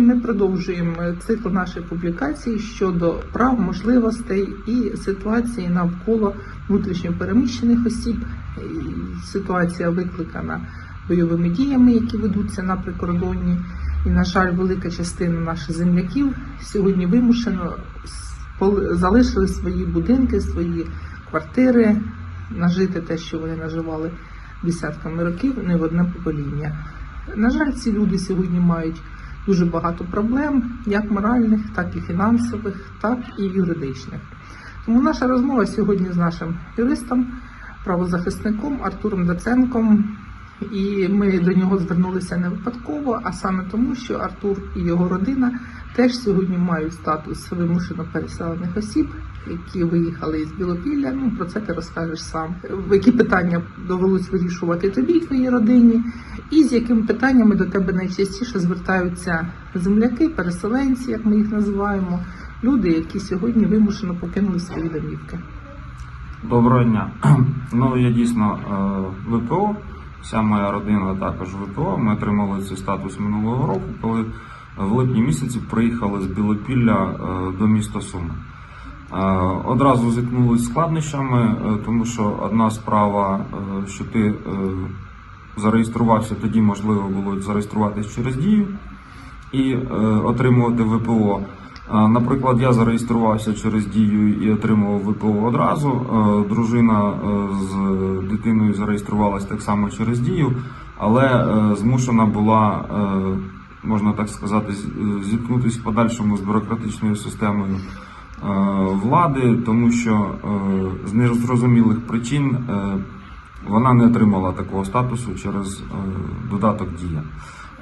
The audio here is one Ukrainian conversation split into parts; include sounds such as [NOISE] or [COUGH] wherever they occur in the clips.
Сьогодні ми продовжуємо цикл нашої публікації щодо прав, можливостей і ситуації навколо внутрішньопереміщених осіб. Ситуація викликана бойовими діями, які ведуться на прикордонні. І, на жаль, велика частина наших земляків сьогодні вимушено залишили свої будинки, свої квартири, нажити те, що вони наживали десятками років, не в одне покоління. На жаль, ці люди сьогодні мають дуже багато проблем, як моральних, так і фінансових, так і юридичних. Тому наша розмова сьогодні з нашим юристом, правозахисником Артуром Даценком. І ми до нього звернулися не випадково, а саме тому, що Артур і його родина теж сьогодні мають статус вимушено переселених осіб, які виїхали із Білопілля. Ну про це ти розкажеш сам. Які питання довелось вирішувати тобі твоїй родині, і з якими питаннями до тебе найчастіше звертаються земляки, переселенці, як ми їх називаємо, люди, які сьогодні вимушено покинули свої домівки. Доброго дня. [CLEARS THROAT] Ну я дійсно е, ВПО. Вся моя родина також ВПО. Ми отримали цей статус минулого року, коли в липні місяці приїхали з Білопілля е, до міста Суми. Е, Одразу зіткнулися складнощами, е, тому що одна справа, що ти зареєструвався, тоді можливо було зареєструватися через дію і отримувати ВПО. Е, Наприклад, я зареєструвався через дію і отримував ВПО одразу. Е, Дружина е, з дитиною зареєструвалась так само через дію, але змушена була, можна так сказати, зіткнутися в подальшому з бюрократичною системою влади, тому що з незрозумілих причин вона не отримала такого статусу через додаток Дія.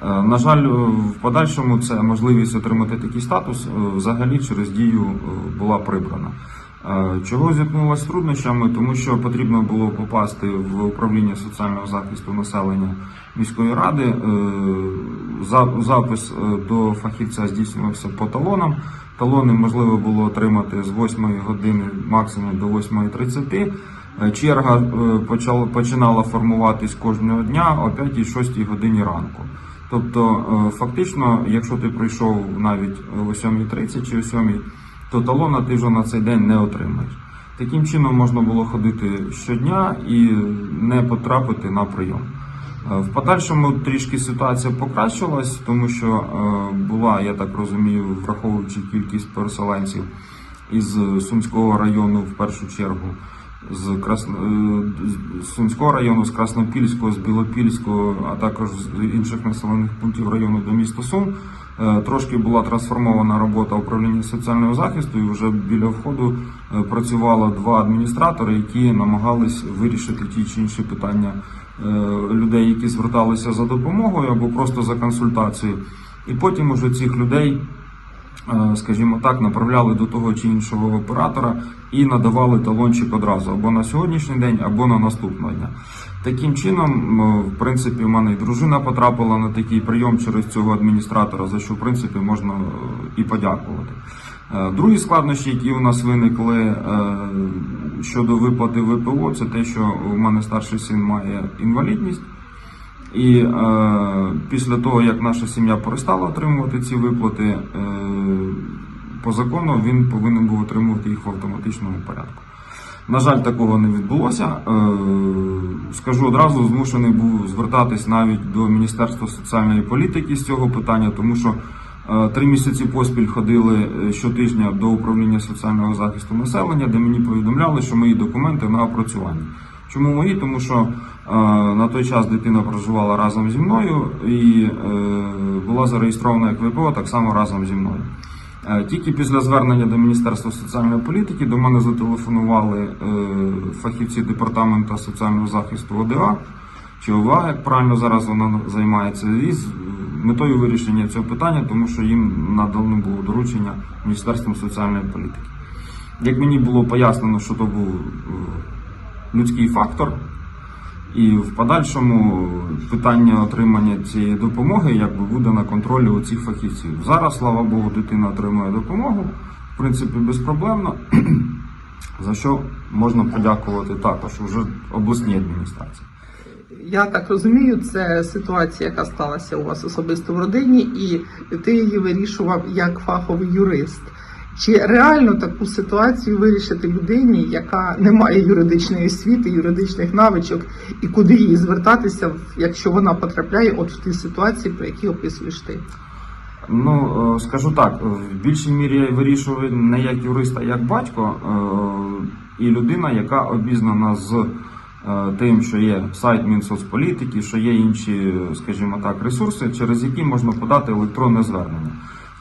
Е, На жаль, е, в подальшому це можливість отримати такий статус е, взагалі через дію була прибрана. Чого зіткнулася з труднощами? Тому що потрібно було попасти в управління соціального захисту населення міської ради. Запис до фахівця здійснювався по талонам. Талони можливо було отримати з 8 години максимум до 8.30. Е, Черга почала починала формуватись кожного дня о 5-6 годині ранку. Тобто, е, фактично, якщо ти прийшов навіть о 7.30 чи о 7, то талона ти вже на цей день не отримаєш. Таким чином можна було ходити щодня і не потрапити на прийом. Е, В подальшому трішки ситуація покращилась, тому що е, була, я так розумію, враховуючи кількість переселенців із Сумського району в першу чергу, з Красно... е, з Сумського району, з Краснопільського, з Білопільського, а також з інших населених пунктів району до міста Сум. Е, Трошки була трансформована робота управління соціального захисту, і вже біля входу е, працювало два адміністратори, які намагались вирішити ті чи інші питання людей, які зверталися за допомогою або просто за консультацією. І потім уже цих людей скажімо так, направляли до того чи іншого оператора і надавали талончик одразу або на сьогоднішній день, або на наступного дня. Таким чином, в принципі, в мене і дружина потрапила на такий прийом через цього адміністратора, за що в принципі можна е, і подякувати. Е, Другі складнощі, які у нас виникли е, щодо виплати ВПО, це те, що у мене старший син має інвалідність. І е, після того, як наша сім'я перестала отримувати ці виплати, е, по закону він повинен був отримувати їх в автоматичному порядку. На жаль, такого не відбулося. Е, скажу одразу, змушений був звертатись навіть до Міністерства соціальної політики з цього питання, тому що е, три місяці поспіль ходили е, щотижня до управління соціального захисту населення, де мені повідомляли, що мої документи на опрацювання. Чому мої? Тому що е, на той час дитина проживала разом зі мною і е, була зареєстрована як ВПО так само разом зі мною. Е, Тільки після звернення до Міністерства соціальної політики до мене зателефонували е, фахівці департаменту соціального захисту ОДА чи ОВА, як правильно зараз вона займається, із метою вирішення цього питання, тому що їм надано було доручення Міністерством соціальної політики. Як мені було пояснено, що то був е, людський фактор, і в подальшому питання отримання цієї допомоги якби буде на контролі у цих фахівців. Зараз, слава Богу, дитина отримує допомогу, в принципі, безпроблемно. [CLEARS THROAT] За що можна подякувати також уже обласній адміністрації. Я так розумію, це ситуація, яка сталася у вас особисто в родині, і ти її вирішував як фаховий юрист. Чи реально таку ситуацію вирішити людині, яка не має юридичної освіти, юридичних навичок, і куди їй звертатися, якщо вона потрапляє от в ті ситуації, про які описуєш ти? Ну, е, скажу так, в більшій мірі я вирішую не як юрист, а як батько е, і людина, яка обізнана з е, тим, що є сайт Мінсоцполітики, що є інші, скажімо так, ресурси, через які можна подати електронне звернення.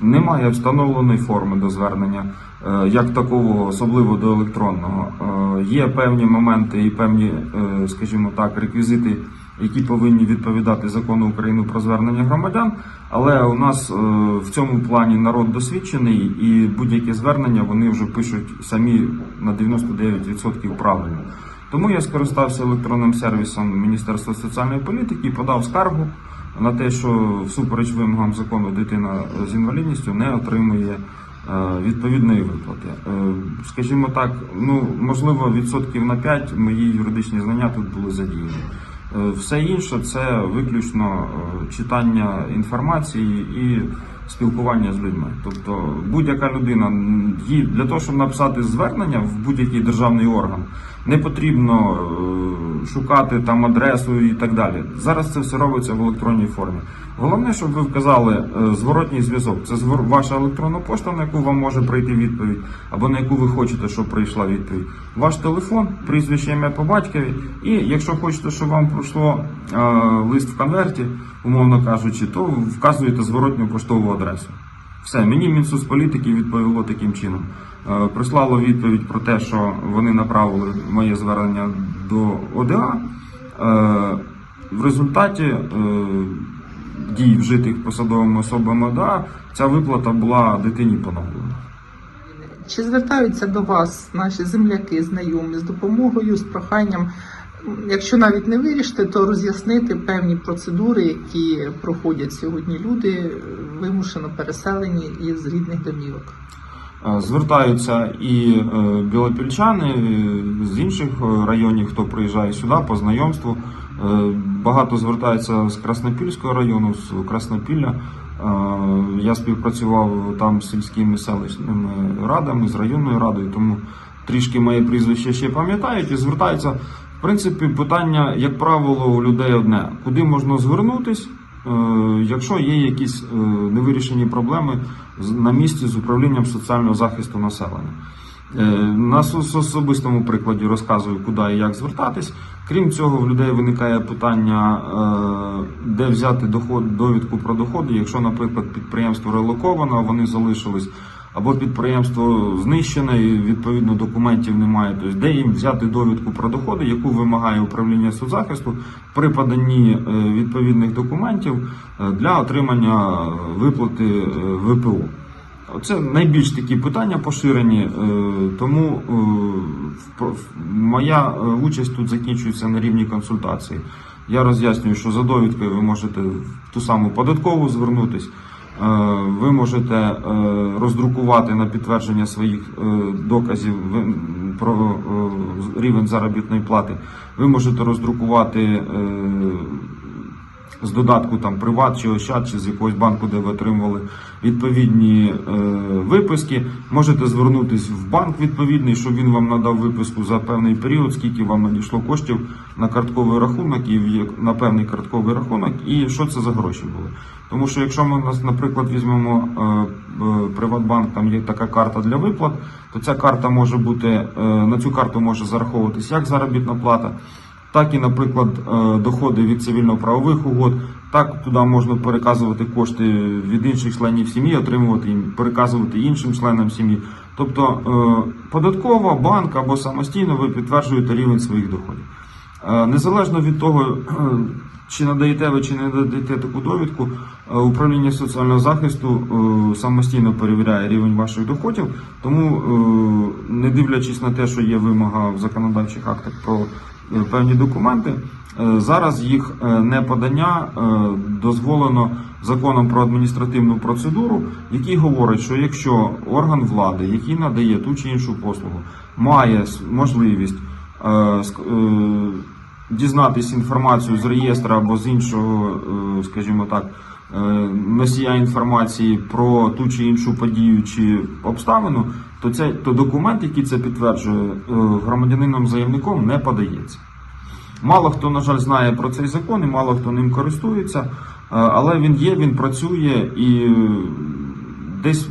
Немає встановленої форми до звернення, е, як такого, особливо до електронного. Е, Є певні моменти і певні, е, скажімо так, реквізити, які повинні відповідати закону України про звернення громадян. Але у нас в цьому плані народ досвідчений, і будь-які звернення вони вже пишуть самі на 99% правильно. Тому я скористався електронним сервісом Міністерства соціальної політики і подав скаргу на те, що всупереч вимогам закону дитина з інвалідністю не отримує е, відповідної виплати. Е, Скажімо так, ну можливо, відсотків на 5 мої юридичні знання тут були задіяні. Е, Все інше це виключно читання інформації і спілкування з людьми. Тобто будь-яка людина їй для того, щоб написати звернення в будь-який державний орган, не потрібно е, шукати там адресу і так далі. Зараз це все робиться в електронній формі. Головне, щоб ви вказали е, зворотній зв'язок. Це ваша електронна пошта, на яку вам може прийти відповідь, або на яку ви хочете, щоб прийшла відповідь. Ваш телефон, прізвище ім'я по батькові. І якщо хочете, щоб вам пройшло е, лист в конверті, умовно кажучи, то вказуєте зворотню поштову адресу. Все, мені Мінсоцполітики відповіло таким чином. Е, Прислало відповідь про те, що вони направили моє звернення до ОДА. Е, В результаті е, дій вжитих посадовими особами ОДА ця виплата була дитині поновлена. Чи звертаються до вас наші земляки, знайомі з допомогою, з проханням, якщо навіть не вирішити, то роз'яснити певні процедури, які проходять сьогодні люди, вимушено переселені із рідних домівок? Е, Звертаються і е, білопільчани е, з інших районів, хто приїжджає сюди по знайомству. Багато звертаються з Краснопільського району, з Краснопілля. Е, Я співпрацював там з сільськими селищними радами, з районною радою, тому трішки моє прізвище ще пам'ятають і звертаються. В принципі, питання, як правило, у людей одне: куди можна звернутись, е, якщо є якісь е, невирішені проблеми на місці з управлінням соціального захисту населення. Е, На особистому прикладі розказую, куди і як звертатись. Крім цього, в людей виникає питання, е, де взяти доход, довідку про доходи, якщо, наприклад, підприємство релоковано, вони залишились, або підприємство знищене, і відповідно документів немає. Тобто, де їм взяти довідку про доходи, яку вимагає управління соцзахисту при поданні е, відповідних документів для отримання виплати ВПО. Це найбільш такі питання поширені, е, тому е, моя е, участь тут закінчується на рівні консультації. Я роз'яснюю, що за довідкою ви можете в ту саму податкову звернутись. Е, Ви можете роздрукувати на підтвердження своїх доказів про рівень заробітної плати. Ви можете роздрукувати з додатку там Приват чи Ощад, чи з якогось банку, де ви отримували відповідні е, виписки. Можете звернутися в банк відповідний, щоб він вам надав виписку за певний період, скільки вам надійшло коштів на картковий рахунок і на певний картковий рахунок, і що це за гроші були. Тому що якщо ми наприклад, візьмемо е, е, Приватбанк, там є така карта для виплат, то ця карта може бути е, на цю карту може зараховуватись як заробітна плата так і, наприклад, е, доходи від цивільно-правових угод. Так туди можна переказувати кошти від інших членів сім'ї, отримувати їм, переказувати іншим членам сім'ї. Тобто е, податково, банк або самостійно ви підтверджуєте рівень своїх доходів. Е, Незалежно від того, чи надаєте ви чи не надаєте таку довідку, управління соціального захисту самостійно перевіряє рівень ваших доходів, тому, не дивлячись на те, що є вимога в законодавчих актах про певні документи, е, зараз їх е, неподання е, дозволено законом про адміністративну процедуру, який говорить, що якщо орган влади, який надає ту чи іншу послугу, має можливість е, е, інформацію з реєстра або з іншого, е, скажімо так, е, носія інформації про ту чи іншу подію чи обставину, то це то документ, який це підтверджує, е, громадянином заявником не подається. Мало хто, на жаль, знає про цей закон і мало хто ним користується, е, але він є, він працює і е, десь е,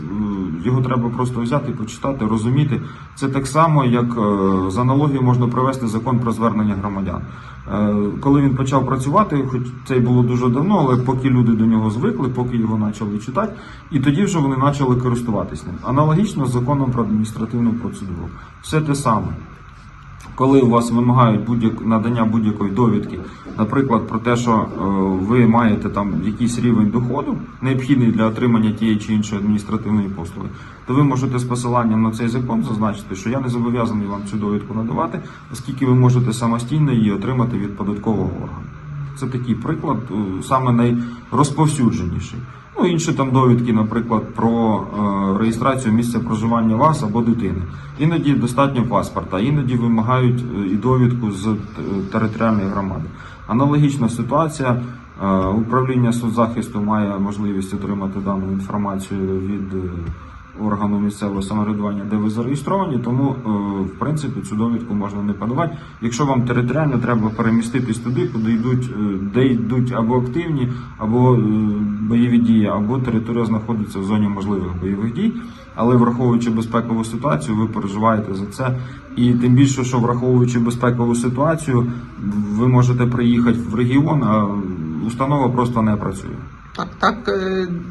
його треба просто взяти, почитати, розуміти. Це так само, як е, з аналогією можна провести закон про звернення громадян. Е, Коли він почав працювати, хоч це й було дуже давно, але поки люди до нього звикли, поки його почали читати, і тоді вже вони почали користуватися ним. Аналогічно з законом про адміністративну процедуру. Все те саме коли у вас вимагають будь надання будь-якої довідки, наприклад, про те, що е, ви маєте там якийсь рівень доходу, необхідний для отримання тієї чи іншої адміністративної послуги, то ви можете з посиланням на цей закон зазначити, що я не зобов'язаний вам цю довідку надавати, оскільки ви можете самостійно її отримати від податкового органу. Це такий приклад, е, саме найрозповсюдженіший. Ну, інші там довідки, наприклад, про е, реєстрацію місця проживання вас або дитини. Іноді достатньо паспорта, іноді вимагають е, і довідку з е, територіальної громади. Аналогічна ситуація. Е, Управління соцзахисту має можливість отримати дану інформацію від органу місцевого самоврядування, де ви зареєстровані, тому е, в принципі цю довідку можна не подавати. Якщо вам територіально треба переміститись туди, куди йдуть, е, де йдуть або активні, або е, бойові дії, або територія знаходиться в зоні можливих бойових дій. Але враховуючи безпекову ситуацію, ви переживаєте за це. І тим більше, що враховуючи безпекову ситуацію, ви можете приїхати в регіон, а установа просто не працює. Так, так,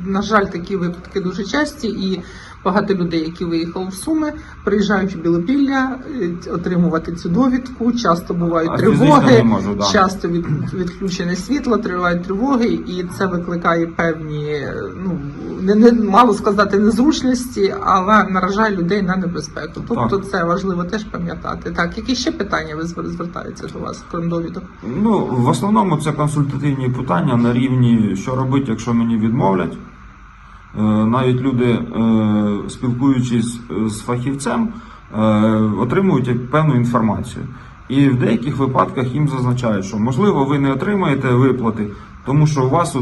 на жаль, такі випадки дуже часті, і багато людей, які виїхали в Суми, приїжджають в Білопілля е, отримувати цю довідку. Часто бувають А тривоги, можу, да. часто від, відключене світло, тривають тривоги, і це викликає певні, е, ну не, не мало сказати незручності, але наражає людей на небезпеку. Тобто це важливо теж пам'ятати. Так, які ще питання ви звертаються до вас, крім довідок? Ну, в основному це консультативні питання на рівні, що робити, якщо мені відмовлять. Е, Навіть люди, е, спілкуючись з фахівцем, е, отримують певну інформацію. І в деяких випадках їм зазначають, що можливо ви не отримаєте виплати, тому що у вас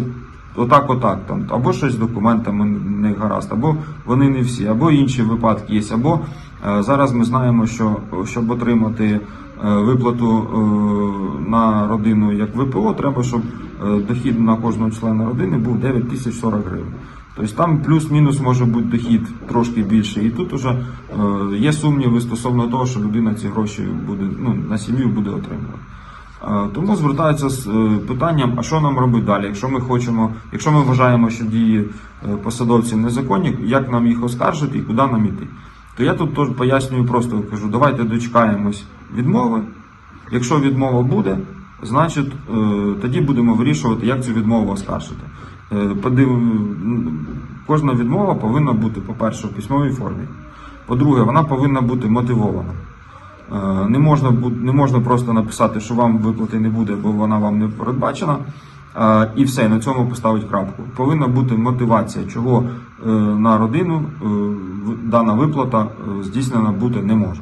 отак, отак, там, або щось з документами не гаразд, або вони не всі, або інші випадки є, або е, зараз ми знаємо, що щоб отримати е, виплату е, на родину як ВПО, треба, щоб е, дохід на кожного члена родини був 9 тисяч 40 гривень. Тобто там плюс-мінус може бути дохід трошки більший. І тут уже е, є сумніви стосовно того, що людина ці гроші буде ну, на сім'ю буде отримувати. Е, Тому звертаються з е, питанням, а що нам робити далі? Якщо ми хочемо, якщо ми вважаємо, що дії посадовців незаконні, як нам їх оскаржити і куди нам іти? То я тут теж пояснюю просто кажу, давайте дочекаємось відмови. Якщо відмова буде, значить тоді будемо вирішувати, як цю відмову оскаржити. Е, подив... Кожна відмова повинна бути, по-перше, в письмовій формі. По-друге, вона повинна бути мотивована. Е, Не можна, не можна просто написати, що вам виплати не буде, бо вона вам не передбачена. е, І все, на цьому поставити крапку. Повинна бути мотивація, чого на родину дана виплата здійснена бути не може.